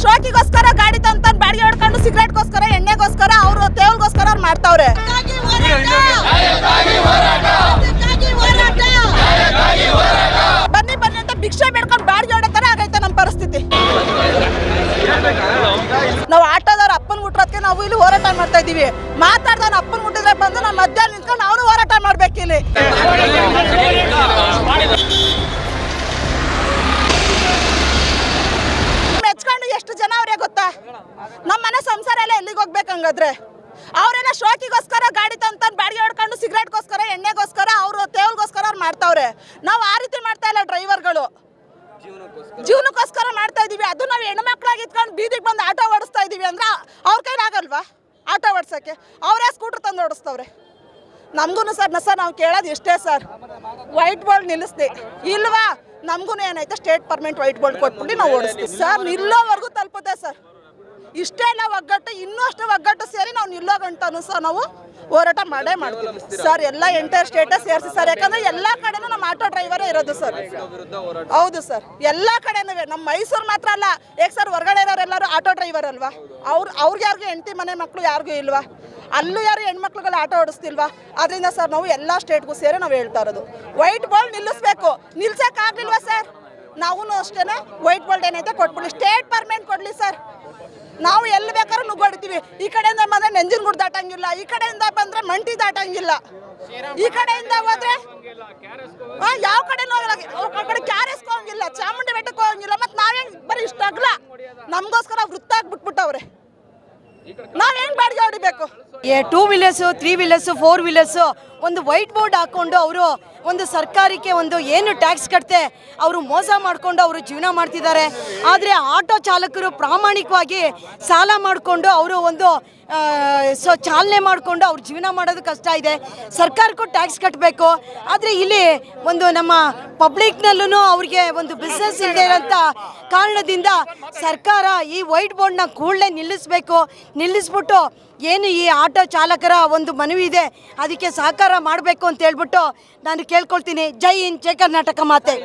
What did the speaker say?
ಶೋಕಿಗೋಸ್ಕರ ಗಾಡಿ ತಂತ ಬಾಡಿಗೆ ಹೊಡ್ಕೊಂಡು ಸಿಗರೇಟ್ಗೋಸ್ಕರ, ಎಣ್ಣೆಗೋಸ್ಕರ, ಅವರು ತೇವಲ್ಗೋಸ್ಕರ ಅವ್ರು ಮಾಡ್ತಾವ್ರೆ. ಬನ್ನಿ ಬನ್ನಿ ಅಂತ ಭಿಕ್ಷೆ ಬೇಡ್ಕೊಂಡು ಬಾಡಿಗೆ ಹೊಡೋ ಆಗೈತೆ ನಮ್ಮ ಪರಿಸ್ಥಿತಿ. ನಾವು ಆಟೋದವ್ರ ಅಪ್ಪನ ಮುಟ್ಟರೋದಕ್ಕೆ ನಾವು ಇಲ್ಲಿ ಹೋರಾಟ ಮಾಡ್ತಾ ಇದ್ದೀವಿ ಮಾತಾಡ್ದವ್ರ ಅಪ್ಪನ ಮುಟ್ಟಿದ್ರೆ ಬಂದು ನಮ್ಮ ಮಧ್ಯಾಹ್ನ ನಿಂತ್ಕೊಂಡು ಅವನು ಹೋರಾಟ ಮಾಡ್ಬೇಕು ಇಲ್ಲಿ ಮೆಚ್ಕೊಂಡು ಎಷ್ಟು ಜನ ಅವ್ರೆ ಗೊತ್ತಾ ನಮ್ಮ ಮನೆ ಸಂಸಾರ ಎಲ್ಲ ಎಲ್ಲಿಗೆ ಹೋಗ್ಬೇಕು ಹಂಗಾದ್ರೆ? ಅವ್ರೇನ ಶೋಕಿಗೋಸ್ಕರ ಗಾಡಿ ತಂತ ಬಾಡಿಗೆ ಹೊಡ್ಕೊಂಡು ಸಿಗರೇಟ್ಗೋಸ್ಕರ ಎಣ್ಣೆಗೋಸ್ಕರ ಅವರು ತೇವಲ್ಗೋಸ್ಕರ ಅವ್ರು ಮಾಡ್ತಾವ್ರೆ. ನಾವು ಆ ರೀತಿ ಮಾಡ್ತಾ ಇಲ್ಲ ಡ್ರೈವರ್ಗಳು. ಜೀವನಕ್ಕೋಸ್ಕರ. ಮಾಡ್ತಾ ಇದೀವಿ. ಅದು ನಾವು ಹೆಣ್ಮಕ್ಳಾಗಿ ಇಟ್ಕೊಂಡು ಬೀದಿಗೆ ಬಂದು ಆಟೋ ಓಡಿಸ್ತಾ ಇದೀವಿ ಅಂದ್ರೆ ಅವ್ರ ಕೈಲಾಗಲ್ವಾ ಆಟೋ ಓಡಿಸೋಕ್ಕೆ. ಅವರೇ ಸ್ಕೂಟ್ರ್ ತಂದು ಓಡಿಸ್ತವ್ರೆ. ನಮಗೂ ಸರ್ ನಸ ಸರ್ ನಾವು ಕೇಳೋದು ಇಷ್ಟೇ ಸರ್. ವೈಟ್ ಬೋರ್ಡ್ ನಿಲ್ಲಿಸ್ದೆ ಇಲ್ವಾ? ನಮಗೂ ಏನೈತೆ ಸ್ಟೇಟ್ ಪರ್ಮೆಂಟ್ ವೈಟ್ ಬೋರ್ಡ್ ಕೊಟ್ಬಿಟ್ಟು ನಾವು ಓಡಿಸ್ತೀವಿ. ಸರ್ ನಿಲ್ಲೋವರೆಗೂ ತಲುಪುತ್ತೆ ಸರ್. ಇಷ್ಟೇ ನಾವು ಒಗ್ಗಟ್ಟು, ಇನ್ನಷ್ಟು ಒಗ್ಗಟ್ಟು ಸೇರಿ ನಾವು ನಿಲ್ಲೋ ಗಂಟನು ಸಹ ನಾವು ಹೋರಾಟ ಮಾಡೇ ಮಾಡ್ತೀವಿ. ಸರ್, ಎಲ್ಲ ಎಂಟೈರ್ ಸ್ಟೇಟ ಸೇರಿಸಿ ಸರ್, ಯಾಕಂದ್ರೆ ಎಲ್ಲ ಕಡೆನೂ ನಮ್ಮ ಆಟೋ ಡ್ರೈವರೇ ಇರೋದು ಸರ್. ಹೌದು ಸರ್, ಎಲ್ಲ ಕಡೆನೂ ನಮ್ಮ ಮೈಸೂರು ಮಾತ್ರ ಅಲ್ಲ, ಏಕ್ ಸರ್ ಹೊರಗಡೆ ಇರೋರೆಲ್ಲರೂ ಆಟೋ ಡ್ರೈವರ್ ಅಲ್ವಾ? ಅವ್ರು ಅವ್ರಿಗೆ ಯಾರಿಗೂ ಹೆಂಡತಿ ಮನೆ ಮಕ್ಕಳು ಯಾರಿಗೂ ಇಲ್ವಾ? ಅಲ್ಲೂ ಯಾರು ಹೆಣ್ಮಕ್ಳುಗಳು ಆಟೋ ಓಡಿಸ್ತಿಲ್ವಾ? ಅದರಿಂದ ಸರ್ ನಾವು ಎಲ್ಲ ಸ್ಟೇಟ್ಗೂ ಸೇರಿ ನಾವು ಹೇಳ್ತಾ ಇರೋದು. ವೈಟ್ ಬೋರ್ಡ್ ನಿಲ್ಲಿಸ್ಬೇಕು. ನಿಲ್ಸಕ್ಕಾಗ್ಲಿಲ್ವಾ ಸರ್? ನಾವು ಅಷ್ಟೇ ವೈಟ್ ಬೋಲ್ಡ್ ಏನೈತೆ ಕೊಟ್ಬಿಡಿ. ಸ್ಟೇಟ್ ಪರ್ಮೆಂಟ್ ಕೊಡಲಿ ಸರ್ ನಾವು ಎಲ್ಲಿ ಬೇಕಾದ್ರೂ ನುಗ್ಗೊಡ್ತೀವಿ ಈ ಕಡೆಯಿಂದ ಬಂದ್ರೆ ನೆಂಜಿನಗುಡ್ ದಾಟಂಗಿಲ್ಲ. ಈ ಕಡೆಯಿಂದ ಬಂದ್ರೆ ಮಂಟಿ ದಾಟಂಗಿಲ್ಲ. ಈ ಕಡೆಯಿಂದ ಹೋದ್ರೆ ಯಾವ ಕಡೆ ಹೋಗಲ್ಲ. ಕಡೆ ಕ್ಯಾರೆಸ್ಕೋ ಹೋಗಂಗಿಲ್ಲ, ಚಾಮುಂಡಿ ಬೆಟ್ಟಕ್ಕೆ ಹೋಗಂಗಿಲ್ಲ. ಮತ್ತೆ ನಾವೇ ಬರೀ ಇಷ್ಟ ಆಗಲ್ಲ ನಮಗೋಸ್ಕರ ವೃತ್ತ ಬಿಟ್ಬಿಟ್ಟವ್ರೆ. ನಾವೇನ್ ಬಾಡಿಗೆ ಹೊಡಿಬೇಕು two wheelers three wheelers four wheelers ಒಂದು ವೈಟ್ ಬೋರ್ಡ್ ಹಾಕೊಂಡು ಅವರು ಒಂದು ಸರ್ಕಾರಕ್ಕೆ ಒಂದು ಏನು ಟ್ಯಾಕ್ಸ್ ಕಟ್ತೆ, ಅವರು ಮೋಸ ಮಾಡಿಕೊಂಡು ಅವರು ಜೀವನ ಮಾಡ್ತಿದ್ದಾರೆ. ಆದರೆ ಆಟೋ ಚಾಲಕರು ಪ್ರಾಮಾಣಿಕವಾಗಿ ಸಾಲ ಮಾಡಿಕೊಂಡು ಅವರು ಒಂದು ಸೊ ಚಾಲನೆ ಮಾಡಿಕೊಂಡು ಅವ್ರ ಜೀವನ ಮಾಡೋದು ಕಷ್ಟ ಇದೆ. ಸರ್ಕಾರಕ್ಕೂ ಟ್ಯಾಕ್ಸ್ ಕಟ್ಟಬೇಕು ಆದರೆ ಇಲ್ಲಿ ಒಂದು ನಮ್ಮ ಪಬ್ಲಿಕ್ನಲ್ಲೂ ಅವ್ರಿಗೆ ಒಂದು ಬಿಸ್ನೆಸ್ ಇಲ್ಲದೆ ಇರೋಂಥ ಕಾರಣದಿಂದ ಸರ್ಕಾರ ಈ ವೈಟ್ ಬೋರ್ಡ್ನ ಕೂಡಲೇ ನಿಲ್ಲಿಸಬೇಕು. ನಿಲ್ಲಿಸ್ಬಿಟ್ಟು ಏನು ಈ ಆಟೋ ಚಾಲಕರ ಒಂದು ಮನವಿ ಇದೆ, ಅದಕ್ಕೆ ಸಹಕಾರ ಮಾಡಬೇಕು ಅಂತ ಹೇಳ್ಬಿಟ್ಟು ನಾನು ಕೇಳ್ಕೊಳ್ತೀನಿ. ಜೈ ಇನ್ ಜೈ ಕರ್ನಾಟಕ ಮಾತೆ.